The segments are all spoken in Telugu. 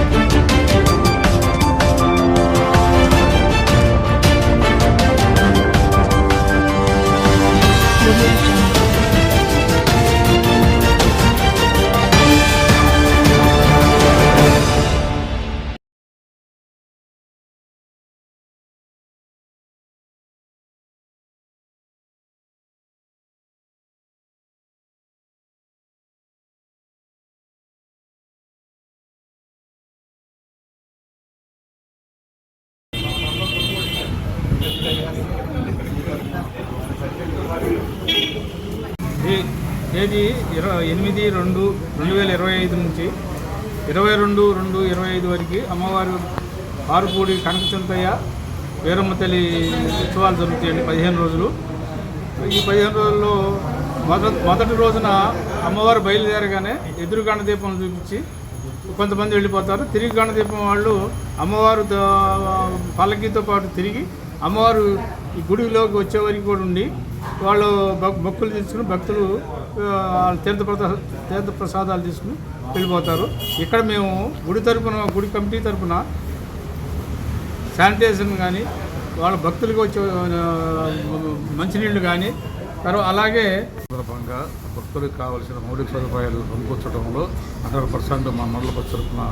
ఈ తేదీ ఇరవై ఎనిమిది రెండు రెండు వేల ఇరవై ఐదు నుంచి ఇరవై రెండు రెండు ఇరవై ఐదు వరకు అమ్మవారు ఆరుపూడి కనకచంతయ్య వీరమ్మ తల్లి ఉత్సవాలు జరుగుతాయండి పదిహేను రోజులు. ఈ పదిహేను రోజుల్లో మొదటి మొదటి రోజున అమ్మవారు బయలుదేరగానే ఎదురు గణదీపం చూపించి కొంతమంది వెళ్ళిపోతారు. తిరిగి గణదీపం వాళ్ళు అమ్మవారు పల్లకీతో పాటు తిరిగి అమ్మవారు ఈ గుడిలోకి వచ్చే వరకు కూడా ఉండి వాళ్ళు మొక్కులు తీసుకుని భక్తులు ఆ, తీర్థ తీర్థ ప్రసాదాలు తీసుకుని వెళ్ళిపోతారు. ఇక్కడ మేము గుడి తరపున గుడి కమిటీ తరపున శానిటైజేషన్ కానీ వాళ్ళ భక్తులకు వచ్చే మంచినీళ్ళు కానీ తర్వాత అలాగే సందర్భంగా భక్తులకు కావలసిన మౌలిక సదుపాయాలు సమకూర్చడంలో హండ్రెడ్ పర్సెంట్ మా మండల తరఫున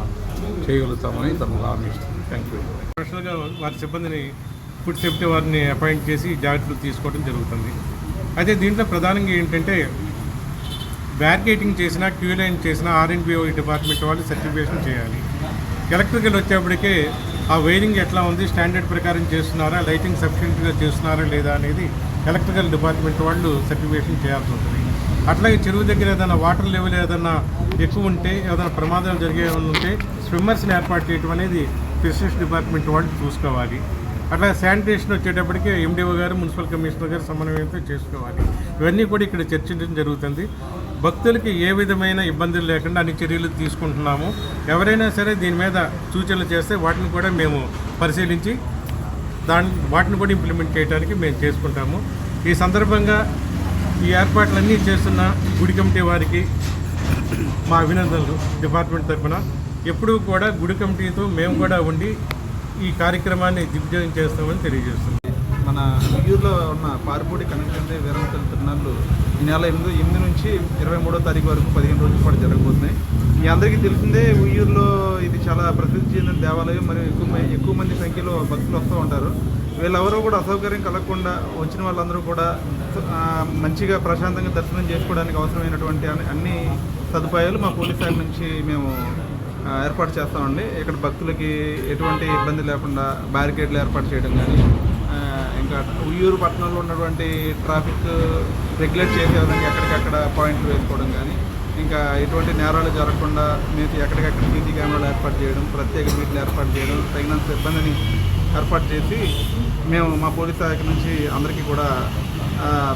చేయగలుగుతామని తమకు హామీ ఇస్తుంది. థ్యాంక్ యూ ప్రొఫెషనల్గా వారి సిబ్బందిని ఫుడ్ సేఫ్టీ వారిని అపాయింట్ చేసి జాగ్రత్తలు తీసుకోవడం జరుగుతుంది. అయితే దీంట్లో ప్రధానంగా ఏంటంటే బ్యారికేటింగ్ చేసినా క్యూ లైన్ చేసినా ఆర్ఎన్బిఓ డిపార్ట్మెంట్ వాళ్ళు సర్టిఫికేషన్ చేయాలి. ఎలక్ట్రికల్ వచ్చేప్పటికే ఆ వైరింగ్ ఎట్లా ఉంది స్టాండర్డ్ ప్రకారం చేస్తున్నారా లైటింగ్ సఫిషియెంట్గా చేస్తున్నారా లేదా అనేది ఎలక్ట్రికల్ డిపార్ట్మెంట్ వాళ్ళు సర్టిఫికేషన్ చేయాల్సి ఉంటుంది. అట్లాగే చెరువు దగ్గర ఏదైనా వాటర్ లెవెల్ ఏదైనా ఎక్కువ ఉంటే ఏదైనా ప్రమాదాలు జరిగే ఉంటే స్విమ్మర్స్ని ఏర్పాటు చేయడం అనేది ఫిషరీస్ డిపార్ట్మెంట్ వాళ్ళు చూసుకోవాలి. అట్లా శానిటేషన్ వచ్చేటప్పటికి ఎండిఓ గారు మున్సిపల్ కమిషనర్ గారు సమన్వయంతో చేసుకోవాలి. ఇవన్నీ కూడా ఇక్కడ చర్చించడం జరుగుతుంది. భక్తులకి ఏ విధమైన ఇబ్బందులు లేకుండా అన్ని చర్యలు తీసుకుంటున్నాము. ఎవరైనా సరే దీని మీద సూచనలు చేస్తే వాటిని కూడా మేము పరిశీలించి దాని వాటిని కూడా ఇంప్లిమెంట్ చేయడానికి మేము చేసుకుంటాము. ఈ సందర్భంగా ఈ ఏర్పాట్లన్నీ చేస్తున్న గుడి కమిటీ వారికి మా అభినందనలు. డిపార్ట్మెంట్ తరఫున ఎప్పుడూ కూడా గుడి కమిటీతో మేము కూడా ఉండి ఈ కార్యక్రమాన్ని దిగ్విజయం చేస్తామని తెలియజేస్తుంది. మన ఉయ్యూరులో ఉన్న పార్పూడి కనెక్షన్ వీరంతల తిరునాళ్ళు ఈ నెల ఎనిమిది ఎనిమిది నుంచి ఇరవై మూడో తారీఖు వరకు పదిహేను రోజుల పాటు జరగబోతున్నాయి. మీ అందరికీ తెలిసిందే ఉయ్యూరులో ఇది చాలా ప్రసిద్ధి చెందిన దేవాలయం మరియు ఎక్కువ ఎక్కువ మంది సంఖ్యలో భక్తులు వస్తూ ఉంటారు. వీళ్ళెవరూ కూడా అసౌకర్యం కలగకుండా వచ్చిన వాళ్ళందరూ కూడా మంచిగా ప్రశాంతంగా దర్శనం చేసుకోవడానికి అవసరమైనటువంటి అన్ని- సదుపాయాలు మా పోలీస్ శాఖ నుంచి మేము ఏర్పాటు చేస్తామండి. ఇక్కడ భక్తులకి ఎటువంటి ఇబ్బంది లేకుండా బ్యారికేడ్లు ఏర్పాటు చేయడం కానీ ఇంకా ఉయ్యూరు పట్టణంలో ఉన్నటువంటి ట్రాఫిక్ రెగ్యులేట్ చేసే విధంగా ఎక్కడికక్కడ పాయింట్లు వేసుకోవడం కానీ ఇంకా ఎటువంటి నేరాలు జరగకుండా మీకు ఎక్కడికక్కడ సీసీ కెమెరాలు ఏర్పాటు చేయడం ప్రత్యేక మీట్లు ఏర్పాటు చేయడం తగినంత సిబ్బందిని ఏర్పాటు చేసి మేము మా పోలీస్ శాఖ నుంచి అందరికీ కూడా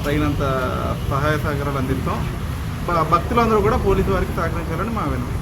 తగినంత సహాయ సహకారాలు అందిస్తాం. భక్తులందరూ కూడా పోలీసు వారికి సహకరించాలని మా విన్నపం